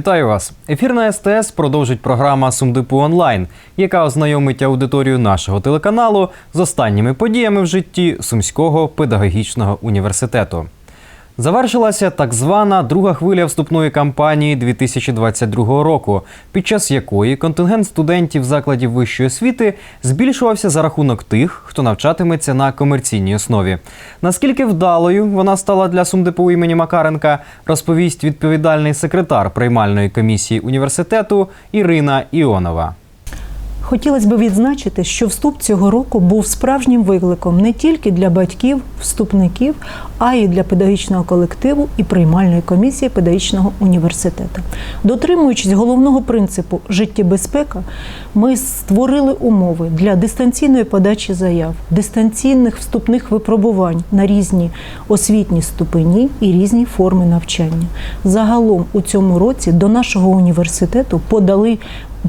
Вітаю вас! Ефір на СТС продовжить програма Сумдипу онлайн, яка ознайомить аудиторію нашого телеканалу з останніми подіями в житті Сумського педагогічного університету. Завершилася так звана друга хвиля вступної кампанії 2022 року, під час якої контингент студентів закладів вищої освіти збільшувався за рахунок тих, хто навчатиметься на комерційній основі. Наскільки вдалою вона стала для сумдипу імені Макаренка, розповість відповідальний секретар приймальної комісії університету Ірина Іонова. Хотілося б відзначити, що вступ цього року був справжнім викликом не тільки для батьків, вступників, а й для педагогічного колективу і приймальної комісії педагогічного університету. Дотримуючись головного принципу життєбезпека, ми створили умови для дистанційної подачі заяв, дистанційних вступних випробувань на різні освітні ступені і різні форми навчання. Загалом у цьому році до нашого університету подали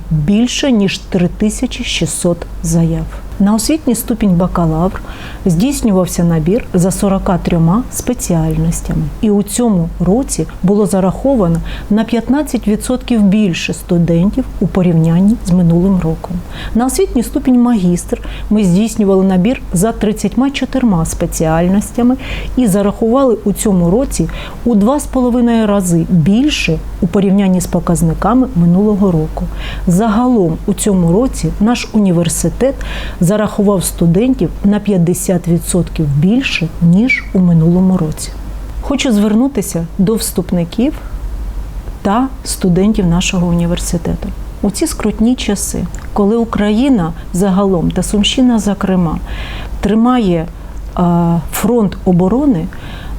більше ніж 3600 заяв. На освітній ступінь бакалавр здійснювався набір за 43 спеціальностями, і у цьому році було зараховано на 15% більше студентів у порівнянні з минулим роком. На освітній ступінь магістр ми здійснювали набір за 34 спеціальностями і зарахували у цьому році у 2,5 рази більше у порівнянні з показниками минулого року. Загалом у цьому році наш університет зарахував студентів на 50% більше, ніж у минулому році. Хочу звернутися до вступників та студентів нашого університету. У ці скрутні часи, коли Україна загалом та Сумщина, зокрема, тримає фронт оборони,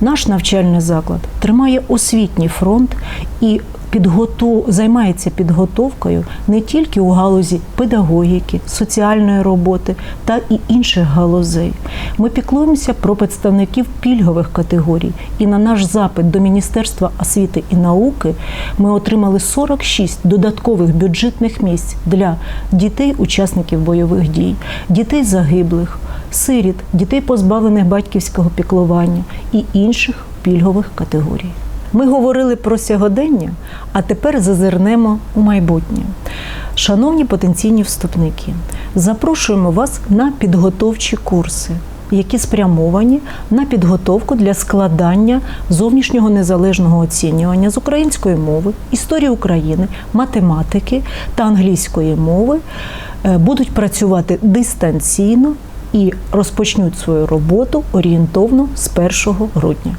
наш навчальний заклад тримає освітній фронт і підготов... займається підготовкою не тільки у галузі педагогіки, соціальної роботи та і інших галузей. Ми піклуємося про представників пільгових категорій. І на наш запит до Міністерства освіти і науки ми отримали 46 додаткових бюджетних місць для дітей-учасників бойових дій, дітей загиблих, сиріт, дітей позбавлених батьківського піклування і інших пільгових категорій. Ми говорили про сьогодення, а тепер зазирнемо у майбутнє. Шановні потенційні вступники, запрошуємо вас на підготовчі курси, які спрямовані на підготовку для складання зовнішнього незалежного оцінювання з української мови, історії України, математики та англійської мови, Е, будуть працювати дистанційно і розпочнуть свою роботу орієнтовно з 1 грудня.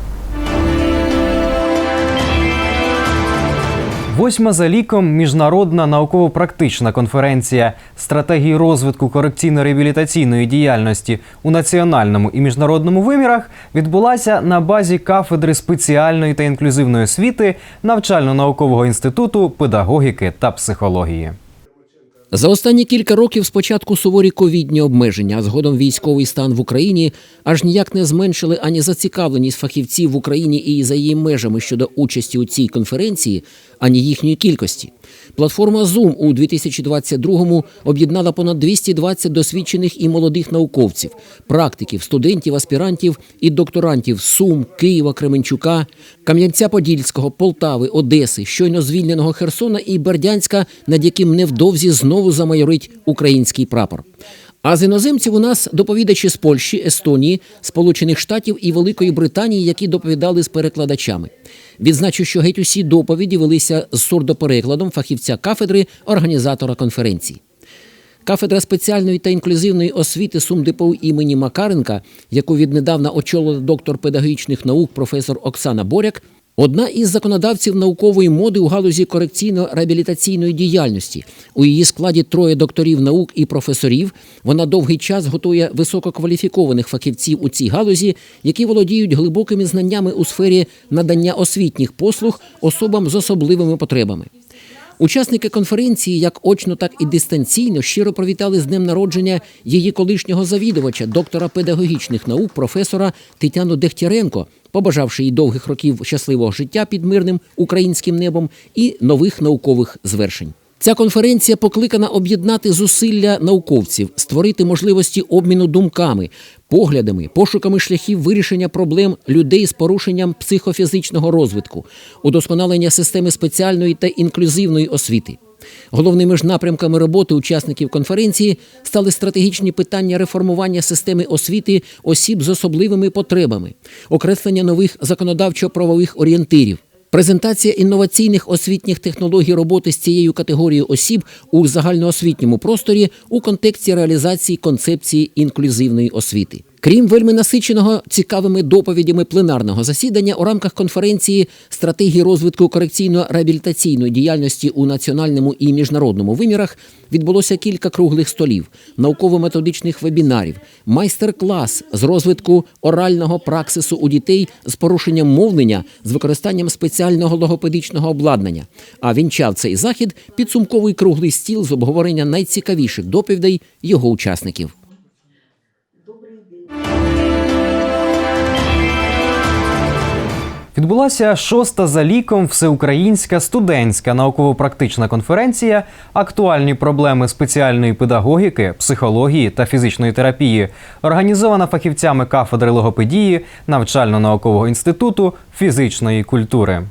Восьма за ліком міжнародна науково-практична конференція стратегії розвитку корекційно-реабілітаційної діяльності у національному і міжнародному вимірах відбулася на базі кафедри спеціальної та інклюзивної освіти навчально-наукового інституту педагогіки та психології. За останні кілька років спочатку суворі ковідні обмеження, а згодом військовий стан в Україні аж ніяк не зменшили ані зацікавленість фахівців в Україні і за її межами щодо участі у цій конференції, ані їхньої кількості. Платформа Zoom у 2022-му об'єднала понад 220 досвідчених і молодих науковців, практиків, студентів, аспірантів і докторантів Сум, Києва, Кременчука, Кам'янця-Подільського, Полтави, Одеси, щойно звільненого Херсона і Бердянська, над яким невдовзі знову замайорить український прапор. А з іноземців у нас доповідачі з Польщі, Естонії, Сполучених Штатів і Великої Британії, які доповідали з перекладачами. Відзначу, що геть усі доповіді велися з сурдоперекладом фахівця кафедри організатора конференції. Кафедра спеціальної та інклюзивної освіти сумдепов імені Макаренка, яку віднедавна очолила доктор педагогічних наук професор Оксана Боряк, одна із законодавців наукової моди у галузі корекційно-реабілітаційної діяльності. У її складі троє докторів наук і професорів. Вона довгий час готує висококваліфікованих фахівців у цій галузі, які володіють глибокими знаннями у сфері надання освітніх послуг особам з особливими потребами. Учасники конференції, як очно, так і дистанційно, щиро привітали з днем народження її колишнього завідувача, доктора педагогічних наук, професора Тетяну Дехтяренко, побажавши їй довгих років щасливого життя під мирним українським небом і нових наукових звершень. Ця конференція покликана об'єднати зусилля науковців, створити можливості обміну думками, поглядами, пошуками шляхів вирішення проблем людей з порушенням психофізичного розвитку, удосконалення системи спеціальної та інклюзивної освіти. Головними ж напрямками роботи учасників конференції стали стратегічні питання реформування системи освіти осіб з особливими потребами, окреслення нових законодавчо-правових орієнтирів, презентація інноваційних освітніх технологій роботи з цією категорією осіб у загальноосвітньому просторі у контексті реалізації концепції інклюзивної освіти. Крім вельми насиченого цікавими доповідями пленарного засідання у рамках конференції стратегії розвитку корекційно-реабілітаційної діяльності у національному і міжнародному вимірах відбулося кілька круглих столів, науково-методичних вебінарів, майстер-клас з розвитку орального праксису у дітей з порушенням мовлення з використанням спеціального логопедичного обладнання. А вінчав цей захід підсумковий круглий стіл з обговорення найцікавіших доповідей його учасників. Відбулася шоста за ліком всеукраїнська студентська науково-практична конференція Актуальні проблеми спеціальної педагогіки, психології та фізичної терапії, організована фахівцями кафедри логопедії навчально-наукового інституту фізичної культури.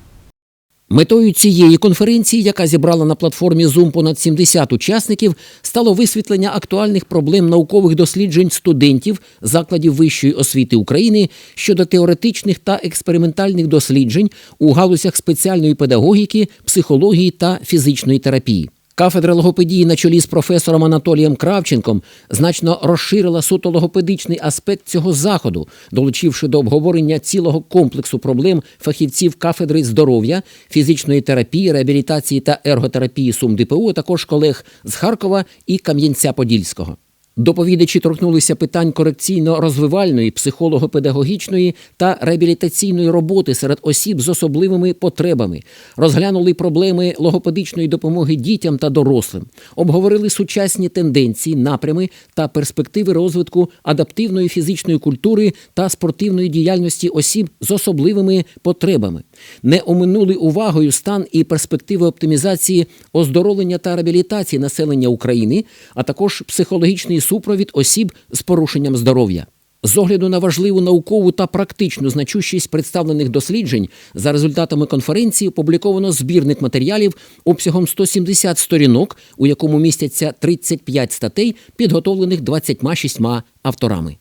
Метою цієї конференції, яка зібрала на платформі Zoom понад 70 учасників, стало висвітлення актуальних проблем наукових досліджень студентів закладів вищої освіти України щодо теоретичних та експериментальних досліджень у галузях спеціальної педагогіки, психології та фізичної терапії. Кафедра логопедії на чолі з професором Анатолієм Кравченком значно розширила суто логопедичний аспект цього заходу, долучивши до обговорення цілого комплексу проблем фахівців кафедри здоров'я, фізичної терапії, реабілітації та ерготерапії СумДПУ, а також колег з Харкова і Кам'янця-Подільського. Доповідачі торкнулися питань корекційно-розвивальної, психолого-педагогічної та реабілітаційної роботи серед осіб з особливими потребами, розглянули проблеми логопедичної допомоги дітям та дорослим, обговорили сучасні тенденції, напрями та перспективи розвитку адаптивної фізичної культури та спортивної діяльності осіб з особливими потребами, не оминули увагою стан і перспективи оптимізації оздоровлення та реабілітації населення України, а також психологічний супровід осіб з порушенням здоров'я. З огляду на важливу наукову та практичну значущість представлених досліджень за результатами конференції опубліковано збірник матеріалів обсягом 170 сторінок, у якому містяться 35 статей, підготовлених 26 авторами.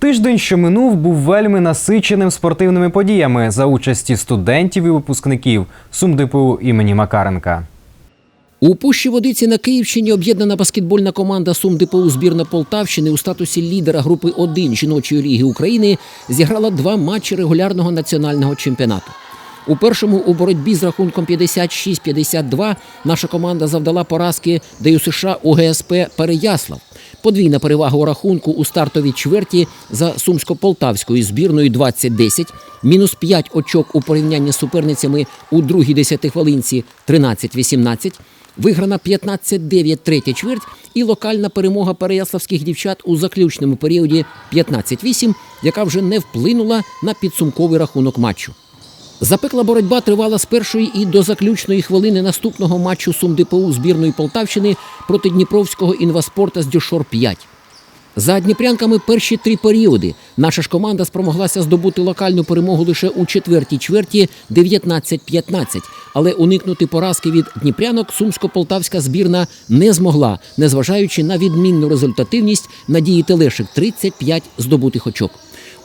Тиждень, що минув, був вельми насиченим спортивними подіями за участі студентів і випускників сумдипу імені Макаренка. У Пущі Водиці на Київщині об'єднана баскетбольна команда Сум ДПУ збірна Полтавщини у статусі лідера групи 1 жіночої ліги України зіграла два матчі регулярного національного чемпіонату. У першому у боротьбі з рахунком 56-52 наша команда завдала поразки ДЮСШ УГСП Переяслав. Подвійна перевага у рахунку у стартовій чверті за сумсько-полтавською збірною 20-10, мінус 5 очок у порівнянні з суперницями у другій десятихвилинці 13-18, виграна 15-9 третя чверть і локальна перемога переяславських дівчат у заключному періоді 15-8, яка вже не вплинула на підсумковий рахунок матчу. Запекла боротьба тривала з першої і до заключної хвилини наступного матчу СумДПУ збірної Полтавщини проти Дніпровського інваспорта з Дюшор 5. За дніпрянками перші три періоди наша ж команда спромоглася здобути локальну перемогу лише у четвертій чверті 19-15, але уникнути поразки від дніпрянок сумсько-полтавська збірна не змогла, незважаючи на відмінну результативність надії Телешик 35 здобутих очок.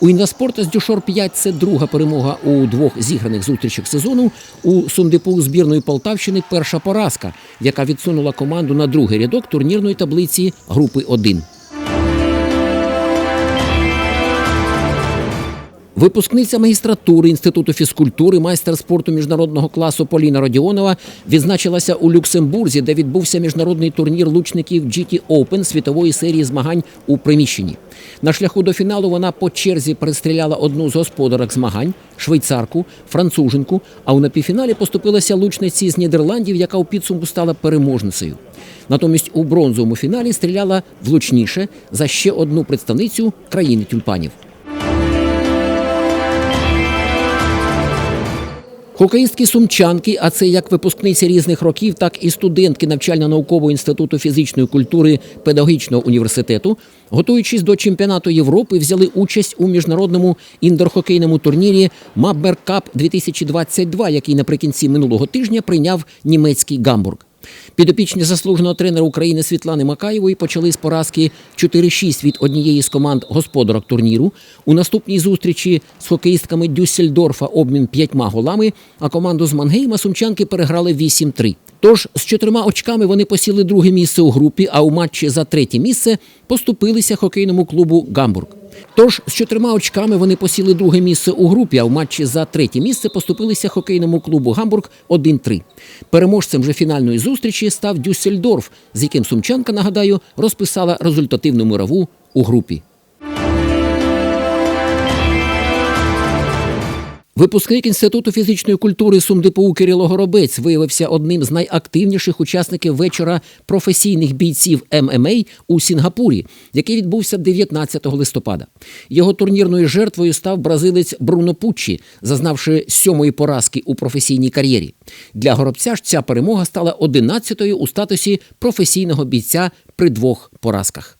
У інваспорта з Дюшор 5 це друга перемога у двох зіграних зустрічах сезону. У Сумдепу збірної Полтавщини перша поразка, яка відсунула команду на другий рядок турнірної таблиці групи 1. Випускниця магістратури Інституту фізкультури, майстер спорту міжнародного класу Поліна Родіонова відзначилася у Люксембурзі, де відбувся міжнародний турнір лучників GT Open світової серії змагань у приміщенні. На шляху до фіналу вона по черзі перестріляла одну з господарок змагань швейцарку, француженку. А у напівфіналі поступилася лучниці з Нідерландів, яка у підсумку стала переможницею. Натомість у бронзовому фіналі стріляла влучніше за ще одну представницю країни тюльпанів. Хокеїстки сумчанки, а це як випускниці різних років, так і студентки навчально-наукового інституту фізичної культури педагогічного університету, готуючись до чемпіонату Європи, взяли участь у міжнародному індорхокейному турнірі Маббер Кап 2022, який наприкінці минулого тижня прийняв німецький Гамбург. Підопічні заслуженого тренера України Світлани Макаєвої почали з поразки 4-6 від однієї з команд господарок турніру. У наступній зустрічі з хокеїстками Дюссельдорфа обмін п'ятьма голами, а команду з Мангейма сумчанки переграли 8-3. Тож з чотирма очками вони посіли друге місце у групі, а у матчі за третє місце поступилися хокейному клубу Гамбург. Тож з чотирма очками вони посіли друге місце у групі, а в матчі за третє місце поступилися хокейному клубу Гамбург 1-3. Переможцем же фінальної зустрічі став Дюссельдорф, з яким сумчанка, нагадаю, розписала результативну мирову у групі. Випускник інституту фізичної культури СумДПУ Кирило Горобець виявився одним з найактивніших учасників вечора професійних бійців ММА у Сінгапурі, який відбувся 19 листопада. Його турнірною жертвою став бразилець Бруно Пуччі, зазнавши сьомої поразки у професійній кар'єрі. Для горобця ж ця перемога стала 11-ю у статусі професійного бійця при двох поразках.